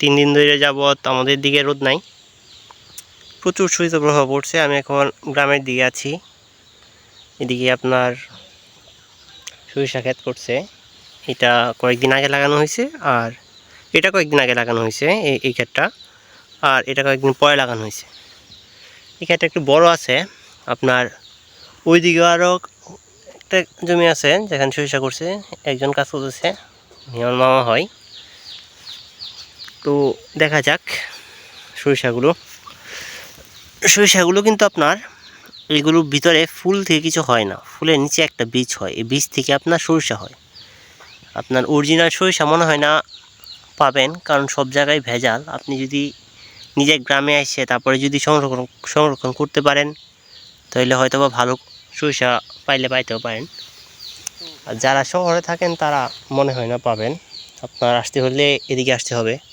তিন দিন ধরে যাবৎ আমাদের দিকে রোদ নাই। প্রচুর শৈত্যপ্রবাহ পড়ছে, আমি এখন গ্রামের দিকে আছি। এদিকে আপনার সরিষা ক্ষেত করছে। এটা কয়েকদিন আগে লাগানো হয়েছে আর এটা কয়েকদিন আগে লাগানো হয়েছে এই ক্ষেতটা। আর এটা কয়েকদিন পরে লাগানো হয়েছে। এই ক্ষেতটা একটু বড় আছে, আপনার ওইদিকে আরও একটা জমি আছে যেখানে সরিষা করছে, একজন কাজ করতেছে আমার মামা হয়। তো দেখা যাক সরিষাগুলো। সরিষাগুলো কিন্তু আপনার এগুলোর ভিতরে ফুল থেকে কিছু হয় না। ফুলের নিচে একটা বীজ হয়। এই বীজ থেকে আপনার সরিষা হয়। আপনার অরিজিনাল সরিষা মনে হয় না পাবেন, কারণ সব জায়গায় ভেজাল। আপনি যদি নিজের গ্রামে এসে তারপরে যদি সংরক্ষণ সংরক্ষণ করতে পারেন, তাহলে হয়তো বা ভালো সরিষা পাইলে পাইতেও পারেন। আর যারা শহরে থাকেন তারা মনে হয় না পাবেন। আপনার আসতে হলে এদিকে আসতে হবে।